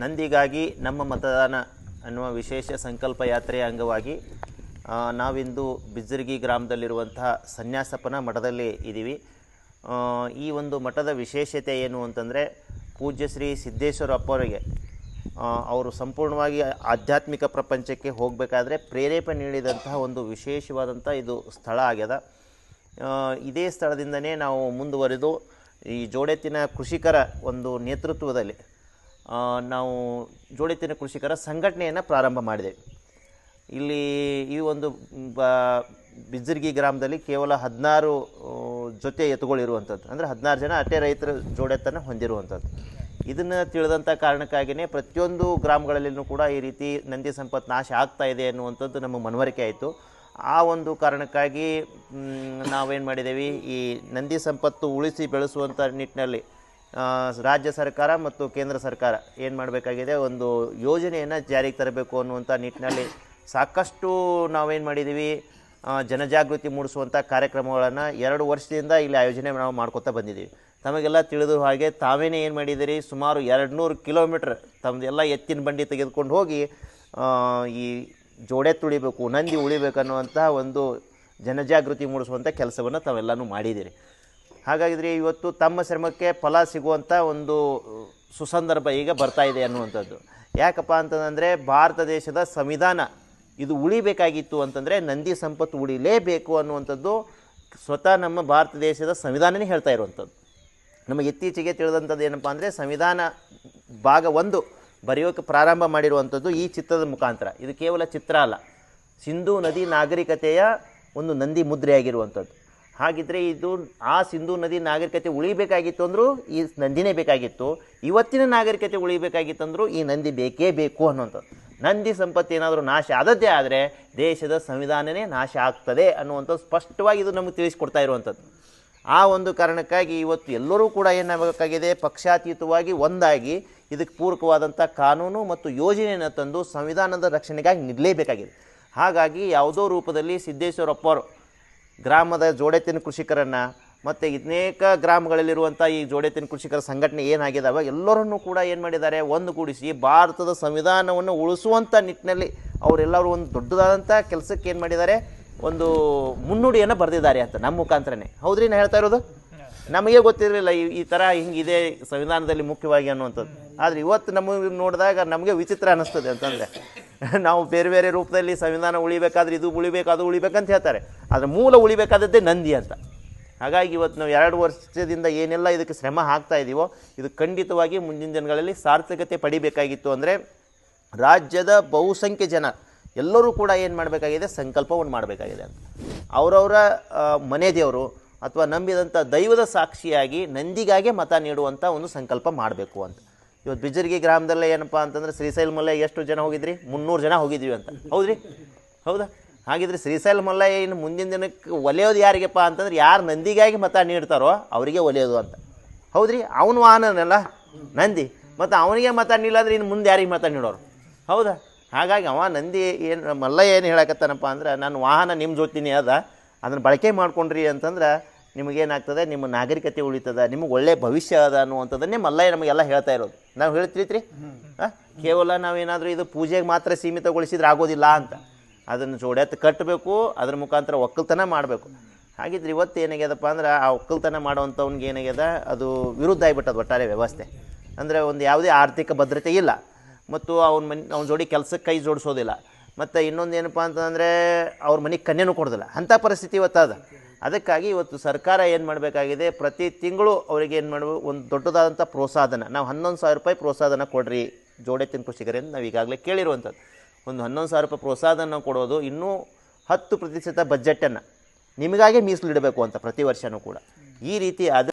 ನಂದಿಗಾಗಿ ನಮ್ಮ ಮತದಾನ ಅನ್ನುವ ವಿಶೇಷ ಸಂಕಲ್ಪ ಯಾತ್ರೆಯ ಅಂಗವಾಗಿ ನಾವಿಂದು ಬಿಜ್ಜರ್ಗಿ ಗ್ರಾಮದಲ್ಲಿರುವಂತಹ ಸನ್ಯಾಸಪ್ಪನ ಮಠದಲ್ಲಿ ಇದ್ದೀವಿ. ಈ ಒಂದು ಮಠದ ವಿಶೇಷತೆ ಏನು ಅಂತಂದರೆ, ಪೂಜ್ಯ ಶ್ರೀ ಸಿದ್ದೇಶ್ವರ ಅಪ್ಪವರಿಗೆ ಅವರು ಸಂಪೂರ್ಣವಾಗಿ ಆಧ್ಯಾತ್ಮಿಕ ಪ್ರಪಂಚಕ್ಕೆ ಹೋಗಬೇಕಾದ್ರೆ ಪ್ರೇರೇಪಣೆ ನೀಡಿದಂತಹ ಒಂದು ವಿಶೇಷವಾದಂಥ ಇದು ಸ್ಥಳ ಆಗ್ಯದ. ಇದೇ ಸ್ಥಳದಿಂದನೇ ನಾವು ಮುಂದುವರೆದು ಈ ಜೋಡೆತ್ತಿನ ಕೃಷಿಕರ ಒಂದು ನೇತೃತ್ವದಲ್ಲಿ ನಾವು ಜೋಡೆತ್ತಿನ ಕೃಷಿಕರ ಸಂಘಟನೆಯನ್ನು ಪ್ರಾರಂಭ ಮಾಡಿದೆವು ಇಲ್ಲಿ ಈ ಒಂದು, ಬ ಗ್ರಾಮದಲ್ಲಿ ಕೇವಲ ಹದಿನಾರು ಜೊತೆ ಎತ್ತುಗಳಿರುವಂಥದ್ದು ಅಂದರೆ ಹದಿನಾರು ಜನ ಅಟ್ಟೆ ರೈತರ ಜೋಡೆತ್ತನ್ನು ಹೊಂದಿರುವಂಥದ್ದು ಇದನ್ನು ತಿಳಿದಂಥ ಕಾರಣಕ್ಕಾಗಿಯೇ ಪ್ರತಿಯೊಂದು ಗ್ರಾಮಗಳಲ್ಲಿಯೂ ಕೂಡ ಈ ರೀತಿ ನಂದಿ ಸಂಪತ್ತು ನಾಶ ಆಗ್ತಾ ಇದೆ ಅನ್ನುವಂಥದ್ದು ನಮ್ಮ ಮನವರಿಕೆ ಆಯಿತು. ಆ ಒಂದು ಕಾರಣಕ್ಕಾಗಿ ನಾವೇನು ಮಾಡಿದ್ದೇವೆ ಈ ನಂದಿ ಸಂಪತ್ತು ಉಳಿಸಿ ಬೆಳೆಸುವಂಥ ನಿಟ್ಟಿನಲ್ಲಿ ರಾಜ್ಯ ಸರ್ಕಾರ ಮತ್ತು ಕೇಂದ್ರ ಸರ್ಕಾರ ಏನು ಮಾಡಬೇಕಾಗಿದೆ? ಒಂದು ಯೋಜನೆಯನ್ನು ಜಾರಿಗೆ ತರಬೇಕು ಅನ್ನುವಂಥ ನಿಟ್ಟಿನಲ್ಲಿ ಸಾಕಷ್ಟು ನಾವೇನು ಮಾಡಿದ್ದೀವಿ ಜನಜಾಗೃತಿ ಮೂಡಿಸುವಂಥ ಕಾರ್ಯಕ್ರಮಗಳನ್ನು ಎರಡು ವರ್ಷದಿಂದ ಇಲ್ಲಿ ಆಯೋಜನೆ ನಾವು ಮಾಡ್ಕೊತಾ ಬಂದಿದ್ದೀವಿ ತಮಗೆಲ್ಲ ತಿಳಿದು ಹಾಗೆ ತಾವೇನೇ ಏನು ಮಾಡಿದ್ದೀರಿ? ಸುಮಾರು ಎರಡು ನೂರು ಕಿಲೋಮೀಟ್ರ್ ತಮ್ಮದೆಲ್ಲ ಎತ್ತಿನ ಬಂಡಿ ತೆಗೆದುಕೊಂಡು ಹೋಗಿ ಈ ಜೋಡೆ ತುಳಿಬೇಕು, ನಂದಿ ಉಳಿಬೇಕು ಅನ್ನುವಂಥ ಒಂದು ಜನಜಾಗೃತಿ ಮೂಡಿಸುವಂಥ ಕೆಲಸವನ್ನು ತಾವೆಲ್ಲನೂ ಮಾಡಿದ್ದೀರಿ. ಹಾಗಾಗಿದ್ರೆ ಇವತ್ತು ತಮ್ಮ ಶ್ರಮಕ್ಕೆ ಫಲ ಸಿಗುವಂಥ ಒಂದು ಸುಸಂದರ್ಭ ಈಗ ಬರ್ತಾ ಇದೆ ಅನ್ನುವಂಥದ್ದು. ಯಾಕಪ್ಪ ಅಂತಂದರೆ ಭಾರತ ದೇಶದ ಸಂವಿಧಾನ ಇದು ಉಳಿಬೇಕಾಗಿತ್ತು ಅಂತಂದರೆ ನಂದಿ ಸಂಪತ್ತು ಉಳಿಲೇಬೇಕು ಅನ್ನುವಂಥದ್ದು ಸ್ವತಃ ನಮ್ಮ ಭಾರತ ದೇಶದ ಸಂವಿಧಾನನೇ ಹೇಳ್ತಾ ಇರುವಂಥದ್ದು. ನಮಗೆ ಇತ್ತೀಚೆಗೆ ತಿಳಿದಂಥದ್ದು ಏನಪ್ಪ ಅಂದರೆ ಸಂವಿಧಾನ ಭಾಗ ಒಂದು ಬರೆಯೋಕ್ಕೆ ಪ್ರಾರಂಭ ಮಾಡಿರುವಂಥದ್ದು ಈ ಚಿತ್ರದ ಮುಖಾಂತರ. ಇದು ಕೇವಲ ಚಿತ್ರ ಅಲ್ಲ. ಸಿಂಧೂ ನದಿ ನಾಗರಿಕತೆಯ ಒಂದು ನಂದಿ ಮುದ್ರೆಯಾಗಿರುವಂಥದ್ದು. ಹಾಗಿದ್ರೆ ಇದು ಆ ಸಿಂಧೂ ನದಿ ನಾಗರಿಕತೆ ಉಳಿಬೇಕಾಗಿತ್ತು ಅಂದರೂ, ಈ ನಂದಿನೇ ಬೇಕಾಗಿತ್ತು. ಇವತ್ತಿನ ನಾಗರಿಕತೆ ಉಳಿಬೇಕಾಗಿತ್ತು ಅಂದರೂ, ಈ ನಂದಿ ಬೇಕೇ ಬೇಕು ಅನ್ನುವಂಥದ್ದು. ನಂದಿ ಸಂಪತ್ತು ಏನಾದರೂ ನಾಶ ಆದದ್ದೇ ಆದರೆ, ದೇಶದ ಸಂವಿಧಾನನೇ ನಾಶ ಆಗ್ತದೆ ಅನ್ನುವಂಥದ್ದು ಸ್ಪಷ್ಟವಾಗಿ ಇದು ನಮಗೆ ತಿಳಿಸ್ಕೊಡ್ತಾ ಇರುವಂಥದ್ದು. ಆ ಒಂದು ಕಾರಣಕ್ಕಾಗಿ ಇವತ್ತು ಎಲ್ಲರೂ ಕೂಡ ಏನಾಗಬೇಕಾಗಿದೆ ಪಕ್ಷಾತೀತವಾಗಿ ಒಂದಾಗಿ ಇದಕ್ಕೆ ಪೂರಕವಾದಂಥ ಕಾನೂನು ಮತ್ತು ಯೋಜನೆಯನ್ನು ತಂದು ಸಂವಿಧಾನದ ರಕ್ಷಣೆಗಾಗಿ ನಿಲ್ಲಲೇಬೇಕಾಗಿದೆ ಹಾಗಾಗಿ ಯಾವುದೋ ರೂಪದಲ್ಲಿ ಸಿದ್ದೇಶ್ವರಪ್ಪವರು ಗ್ರಾಮದ ಜೋಡೆತ್ತಿನ ಕೃಷಿಕರನ್ನು ಮತ್ತು ಅನೇಕ ಗ್ರಾಮಗಳಲ್ಲಿರುವಂಥ ಈ ಜೋಡೆತ್ತಿನ ಕೃಷಿಕರ ಸಂಘಟನೆ ಏನಾಗಿದ್ದಾವೆ ಎಲ್ಲರನ್ನೂ ಕೂಡ ಏನು ಮಾಡಿದ್ದಾರೆ? ಒಂದುಗೂಡಿಸಿ ಭಾರತದ ಸಂವಿಧಾನವನ್ನು ಉಳಿಸುವಂಥ ನಿಟ್ಟಿನಲ್ಲಿ ಅವರೆಲ್ಲರೂ ಒಂದು ದೊಡ್ಡದಾದಂಥ ಕೆಲಸಕ್ಕೆ ಏನು ಮಾಡಿದ್ದಾರೆ? ಒಂದು ಮುನ್ನುಡಿಯನ್ನು ಬರೆದಿದ್ದಾರೆ ಅಂತ ನಮ್ಮ ಮುಖಾಂತರನೇ. ಹೌದ್ರಿ ನಾನು ಹೇಳ್ತಾ ಇರೋದು? ನಮಗೆ ಗೊತ್ತಿರಲಿಲ್ಲ ಈ ಈ ಥರ ಹಿಂಗಿದೆ ಸಂವಿಧಾನದಲ್ಲಿ ಮುಖ್ಯವಾಗಿ ಅನ್ನುವಂಥದ್ದು. ಆದರೆ ಇವತ್ತು ನಮಗೆ ನೋಡಿದಾಗ ನಮಗೆ ವಿಚಿತ್ರ ಅನ್ನಿಸ್ತದೆ ಅಂತಂದರೆ. ನಾವು ಬೇರೆ ಬೇರೆ ರೂಪದಲ್ಲಿ ಸಂವಿಧಾನ ಉಳಿಬೇಕಾದ್ರೆ ಇದು ಉಳಿಬೇಕು, ಅದು ಉಳಿಬೇಕಂತ ಹೇಳ್ತಾರೆ. ಆದರೆ ಮೂಲ ಉಳಿಬೇಕಾದದ್ದೇ ನಂದಿ ಅಂತ. ಹಾಗಾಗಿ ಇವತ್ತು ನಾವು ಎರಡು ವರ್ಷದಿಂದ ಏನೆಲ್ಲ ಇದಕ್ಕೆ ಶ್ರಮ ಹಾಕ್ತಾ ಇದ್ದೀವೋ ಇದು ಖಂಡಿತವಾಗಿ ಮುಂದಿನ ದಿನಗಳಲ್ಲಿ ಸಾರ್ಥಕತೆ ಪಡಿಬೇಕಾಗಿತ್ತು ಅಂದರೆ ರಾಜ್ಯದ ಬಹುಸಂಖ್ಯೆ ಜನ, ಎಲ್ಲರೂ ಕೂಡ ಏನು ಮಾಡಬೇಕಾಗಿದೆ, ಸಂಕಲ್ಪವನ್ನು ಮಾಡಬೇಕಾಗಿದೆ ಅಂತ. ಅವರವರ ಮನೆ ದೇವರು ಅಥವಾ ನಂಬಿದಂಥ ದೈವದ ಸಾಕ್ಷಿಯಾಗಿ ನಂದಿಗಾಗೆ ಮತ ನೀಡುವಂಥ ಒಂದು ಸಂಕಲ್ಪ ಮಾಡಬೇಕು ಅಂತ. ಇವತ್ತು ಬಿಜರ್ಗಿ ಗ್ರಾಮದಲ್ಲೇ ಏನಪ್ಪ ಅಂತಂದ್ರೆ ಶ್ರೀಶೈಲ್ ಮಲ್ಲಯ್ಯ ಎಷ್ಟು ಜನ ಹೋಗಿದ್ರಿ? ಮುನ್ನೂರು ಜನ ಹೋಗಿದ್ವಿ ಅಂತ. ಹೌದ್ರಿ? ಹೌದಾ? ಹಾಗಿದ್ರೆ ಶ್ರೀಶೈಲ ಮಲ್ಲಯ್ಯ ಇನ್ನು ಮುಂದಿನ ದಿನಕ್ಕೆ ಒಲೆಯೋದು ಯಾರಿಗೆಪ್ಪ ಅಂತಂದ್ರೆ ಯಾರು ನಂದಿಗಾಗಿ ಮತ ನೀಡ್ತಾರೋ ಅವರಿಗೆ ಒಲೆಯೋದು ಅಂತ. ಹೌದ್ರಿ? ಅವನು ವಾಹನನಲ್ಲ ನಂದಿ. ಮತ್ತು ಅವನಿಗೆ ಮತ ನೀಡಲಾದ್ರೆ ಇನ್ನು ಮುಂದೆ ಯಾರಿಗೆ ಮತ ನೀಡೋರು? ಹೌದಾ? ಹಾಗಾಗಿ ಅವ ನಂದಿ ಏನು ಮಲ್ಲಯ್ಯ ಏನು ಹೇಳಕತ್ತಾನಪ್ಪ ಅಂದ್ರೆ, ನನ್ನ ವಾಹನ ನಿಮ್ಮ ಜೊತೆನೇ ಅದ. ಅದನ್ನು ಬಳಕೆ ಮಾಡ್ಕೊಂಡ್ರಿ ಅಂತಂದ್ರೆ ನಿಮಗೇನಾಗ್ತದೆ? ನಿಮ್ಮ ನಾಗರಿಕತೆ ಉಳಿತದ? ನಿಮಗೆ ಒಳ್ಳೆ ಭವಿಷ್ಯ ಅದ ಅನ್ನುವಂಥದ್ದನ್ನೇ ಮಲ್ಲಯ್ಯ ನಮಗೆಲ್ಲ ಹೇಳ್ತಾ ಇರೋದು. ನಾವು ಹೇಳ್ತಿರ್ತೀರಿ ಹಾಂ? ಕೇವಲ ನಾವೇನಾದರೂ ಇದು ಪೂಜೆಗೆ ಮಾತ್ರ ಸೀಮಿತಗೊಳಿಸಿದ್ರೆ ಆಗೋದಿಲ್ಲ ಅಂತ. ಅದನ್ನು ಜೋಡೆತ್ತು ಕಟ್ಟಬೇಕು ಅದ್ರ ಮುಖಾಂತರ ಒಕ್ಕಲ್ತನ ಮಾಡಬೇಕು. ಹಾಗಿದ್ರೆ ಇವತ್ತು ಏನಾಗ್ಯದಪ್ಪ ಅಂದ್ರೆ ಆ ಒಕ್ಕಲ್ತನ ಮಾಡುವಂಥವ್ನಿಗೆ ಏನಾಗ್ಯದ? ಅದು ವಿರುದ್ಧ ಆಗಿಬಿಟ್ಟದ ಒಟ್ಟಾರೆ ವ್ಯವಸ್ಥೆ. ಅಂದರೆ ಒಂದು ಯಾವುದೇ ಆರ್ಥಿಕ ಭದ್ರತೆ ಇಲ್ಲ. ಮತ್ತು ಅವನ ಮನ್, ಅವ್ನ ಜೋಡಿ ಕೆಲಸಕ್ಕೆ ಕೈ ಜೋಡಿಸೋದಿಲ್ಲ. ಮತ್ತು ಇನ್ನೊಂದು ಏನಪ್ಪ ಅಂತಂದರೆ ಅವ್ರ ಮನೆಗೆ ಕನ್ಯೆನೂ ಕೊಡೋದಿಲ್ಲ. ಅಂಥ ಪರಿಸ್ಥಿತಿ ಇವತ್ತು ಅದ ಅದಕ್ಕಾಗಿ ಇವತ್ತು ಸರ್ಕಾರ ಏನು ಮಾಡಬೇಕಾಗಿದೆ? ಪ್ರತಿ ತಿಂಗಳು ಅವರಿಗೆ ಏನು ಮಾಡಬೇಕು ಒಂದು ದೊಡ್ಡದಾದಂಥ ಪ್ರೋತ್ಸಾಹನ ನಾವು ಹನ್ನೊಂದು ಸಾವಿರ ರೂಪಾಯಿ ಪ್ರೋತ್ಸಾಹನ ಕೊಡ್ರಿ. ಜೋಡೆತ್ತಿನ ಕೃಷಿಕರಿಂದ ನಾವು ಈಗಾಗಲೇ ಕೇಳಿರುವಂಥದ್ದು. ಒಂದು ಹನ್ನೊಂದು ಸಾವಿರ ರೂಪಾಯಿ ಪ್ರೋತ್ಸಾಹನ ಕೊಡೋದು ಇನ್ನೂ ಹತ್ತು ಪ್ರತಿಶತ ಬಜೆಟನ್ನು ನಿಮಗಾಗೆ ಮೀಸಲಿಡಬೇಕು ಅಂತ ಪ್ರತಿ ವರ್ಷವೂ ಕೂಡ. ಈ ರೀತಿ